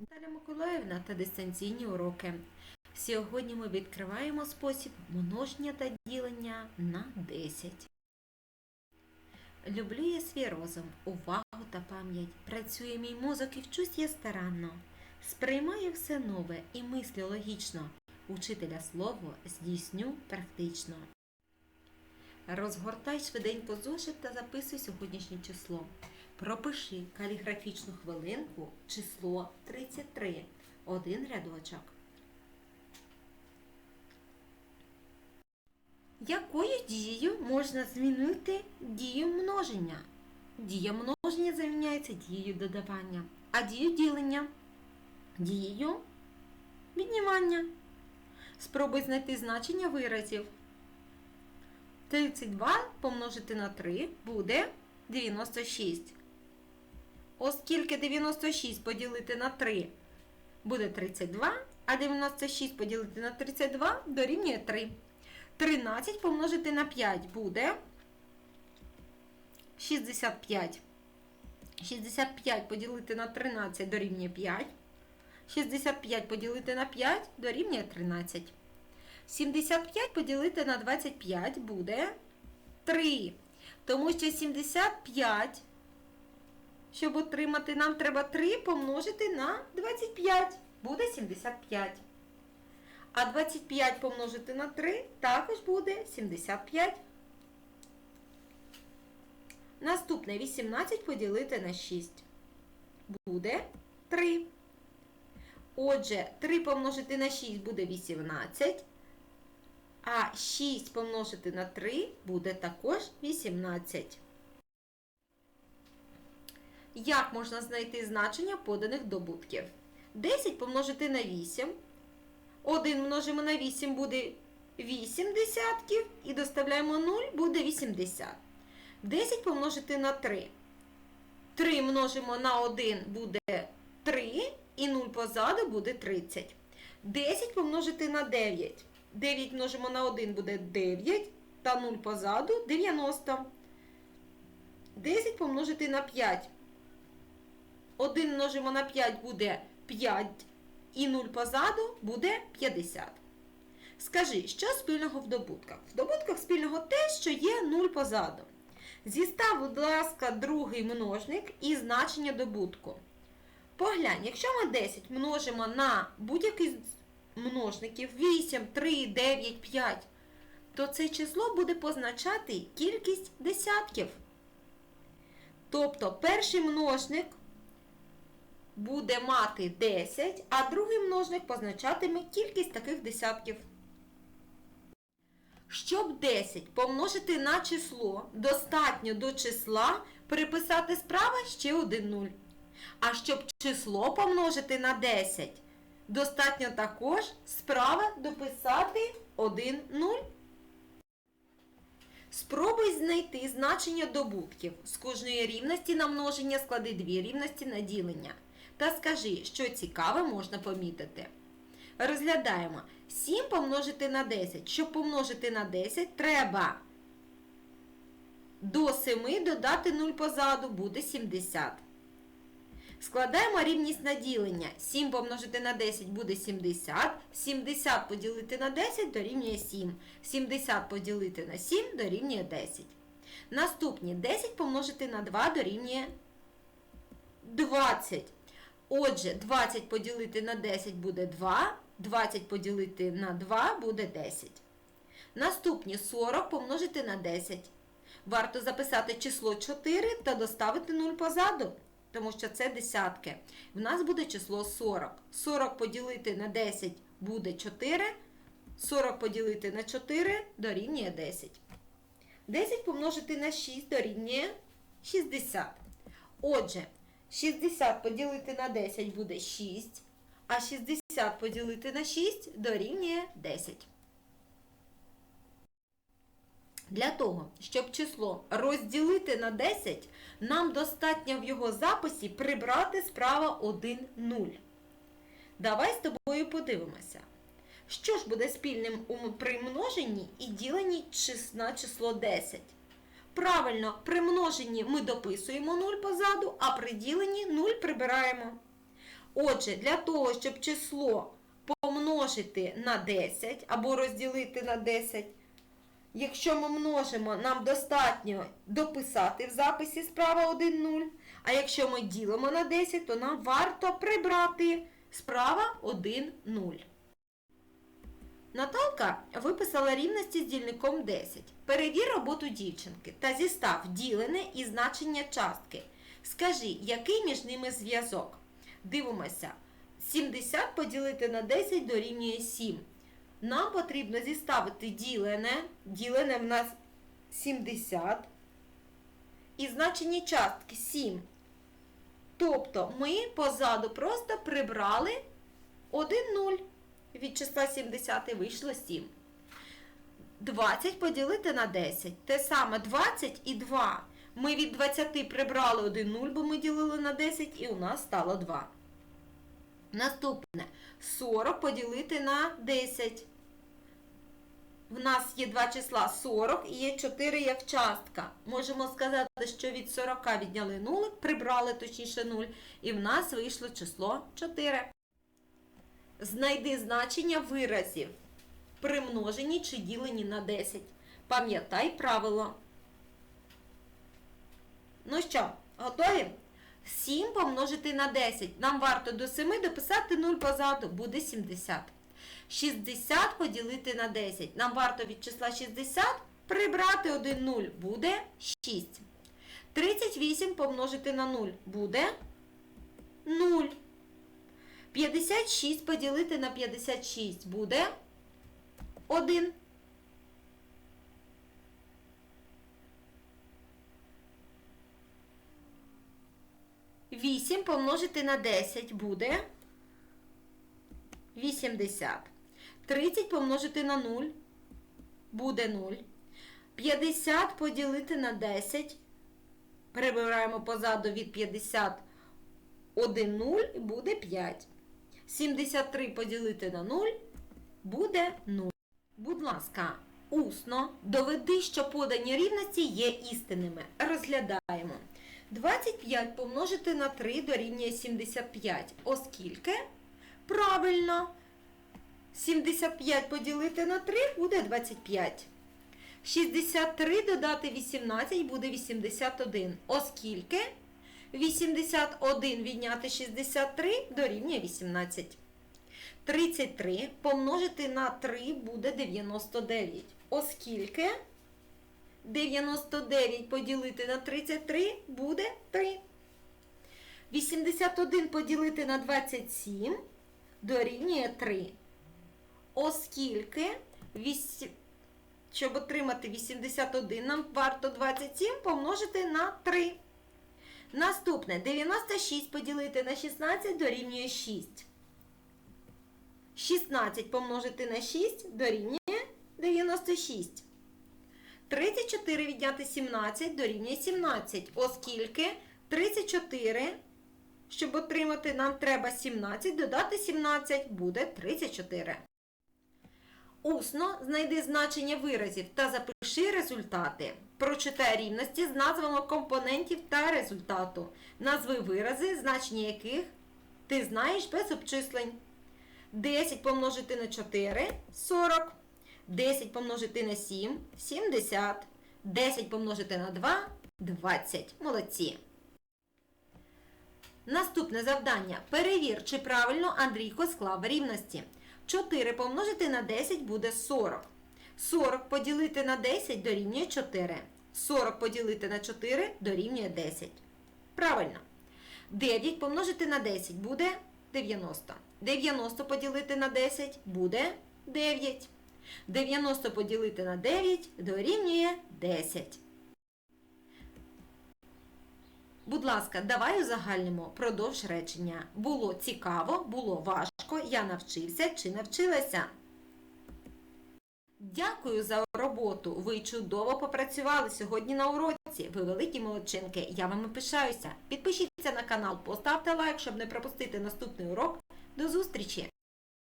Наталя Миколаївна та дистанційні уроки. Сьогодні ми відкриваємо спосіб множення та ділення на 10. Люблю я свій розум, увагу та пам'ять. Працює мій мозок і вчусь я старанно. Сприймаю все нове і мислю логічно. Учителя слово здійсню практично. Розгортай швиденько зошит та записуй сьогоднішнє число. Пропиши каліграфічну хвилинку число 33. Один рядочок. Якою дією можна змінити дію множення? Дія множення заміняється дією додавання, а дію ділення дією віднімання. Спробуй знайти значення виразів. 32 помножити на 3 буде 96. Оскільки 96 поділити на 3 буде 32, а 96 поділити на 32 дорівнює 3. 13 помножити на 5 буде 65. 65 поділити на 13 дорівнює 5. 65 поділити на 5 дорівнює 13. 75 поділити на 25 буде 3. Тому що 75, щоб отримати, нам треба 3 помножити на 25. Буде 75. А 25 помножити на 3 також буде 75. Наступне 18 поділити на 6. Буде 3. Отже, 3 помножити на 6 буде 18. А 6 помножити на 3 буде також 18. Як можна знайти значення поданих добутків? 10 помножити на 8. 1 множимо на 8 буде 8 десятків. І доставляємо 0 буде 80. 10 помножити на 3. 3 множимо на 1 буде 3. І 0 позаду буде 30. 10 помножити на 9. 9 множимо на 1 буде 9, та 0 позаду 90. 10 помножити на 5. 1 множимо на 5 буде 5, і 0 позаду буде 50. Скажи, що спільного в добутках? В добутках спільного те, що є 0 позаду. Зістав, будь ласка, другий множник і значення добутку. Поглянь, якщо ми 10 множимо на будь-який з множників 8, 3, 9, 5, то це число буде позначати кількість десятків. Тобто перший множник буде мати 10, а другий множник позначатиме кількість таких десятків. Щоб 10 помножити на число, достатньо до числа приписати справа ще один 0. А щоб число помножити на 10, достатньо також справа дописати 1 0. Спробуй знайти значення добутків. З кожної рівності на множення склади дві рівності на ділення. Та скажи, що цікаве можна помітити. Розглядаємо. 7 помножити на 10. Щоб помножити на 10, треба до 7 додати 0 позаду, буде 70. Складаємо рівність на ділення. 7 помножити на 10 буде 70. 70 поділити на 10 дорівнює 7. 70 поділити на 7 дорівнює 10. Наступні 10 помножити на 2 дорівнює 20. Отже, 20 поділити на 10 буде 2. 20 поділити на 2 буде 10. Наступні 40 помножити на 10. Варто записати число 4 та доставити 0 позаду, тому що це десятки. В нас буде число 40. 40 поділити на 10 буде 4. 40 поділити на 4 дорівнює 10. 10 помножити на 6 дорівнює 60. Отже, 60 поділити на 10 буде 6, а 60 поділити на 6 дорівнює 10. Для того, щоб число розділити на 10, нам достатньо в його записі прибрати справа 1 0. Давай з тобою подивимося. Що ж буде спільним при множенні і діленні на число 10? Правильно, при множенні ми дописуємо 0 позаду, а при діленні 0 прибираємо. Отже, для того, щоб число помножити на 10 або розділити на 10, якщо ми множимо, нам достатньо дописати в записі справа 1 0. А якщо ми ділимо на 10, то нам варто прибрати справа 1 0. Наталка виписала рівності з дільником 10. Перевір роботу дівчинки та зістав ділене і значення частки. Скажи, який між ними зв'язок? Дивимося. 70 поділити на 10 дорівнює 7. Нам потрібно зіставити ділене. Ділене в нас 70. І значення частки 7. Тобто ми позаду просто прибрали 1 0. Від числа 70 вийшло 7. 20 поділити на 10. Те саме 20 і 2. Ми від 20 прибрали 1 0, бо ми ділили на 10, і у нас стало 2. Наступне 40 поділити на 10. В нас є два числа 40 і є 4 як частка. Можемо сказати, що від 40 відняли 0, прибрали точніше 0, і в нас вийшло число 4. Знайди значення виразів при множенні чи діленні на 10. Пам'ятай правило. Ну що, готові? 7 помножити на 10. Нам варто до 7 дописати 0 позаду, буде 70. 60 поділити на 10. Нам варто від числа 60 прибрати 1 0, буде 6. 38 помножити на 0 буде 0. 56 поділити на 56 буде 1. Вісім помножити на 10 буде 80. 30 помножити на 0 буде 0. 50 поділити на 10. Прибираємо позаду від 50 1 0 і буде 5. 73 поділити на 0 буде 0. Будь ласка, усно доведи, що подані рівності є істинними. Розглядаємо. 25 помножити на 3 дорівнює 75. Оскільки? Правильно. 75 поділити на 3 буде 25. 63 додати 18 буде 81. Оскільки? 81 відняти 63 дорівнює 18. 33 помножити на 3 буде 99. Оскільки 99 поділити на 33 буде 3. 81 поділити на 27 дорівнює 3. Оскільки, вісь- щоб отримати 81, нам варто 27 помножити на 3. Наступне 96 поділити на 16 дорівнює 6. 16 помножити на 6 дорівнює 96. 34 відняти 17 дорівнює 17, оскільки 34, щоб отримати, нам треба 17, додати 17 буде 34. Усно знайди значення виразів та запиши результати. Прочитай рівності з назвами компонентів та результату. Назви вирази, значення яких ти знаєш без обчислень. 10 помножити на 4 40. 10 помножити на 7 70. 10 помножити на 2 20. Молодці. Наступне завдання. Перевір, чи правильно Андрійко склав рівності. 4 помножити на 10 буде 40. 40 поділити на 10 дорівнює 4. 40 поділити на 4 дорівнює 10. Правильно. 9 помножити на 10 буде 90. 90 поділити на 10 буде 9. 90 поділити на 9 дорівнює 10. Будь ласка, давай узагальнимо продовж речення. Було цікаво, було важко, я навчився чи навчилася. Дякую за роботу. Ви чудово попрацювали сьогодні на уроці. Ви великі молодчинки. Я вами пишаюся. Підпишіться на канал, поставте лайк, щоб не пропустити наступний урок. До зустрічі!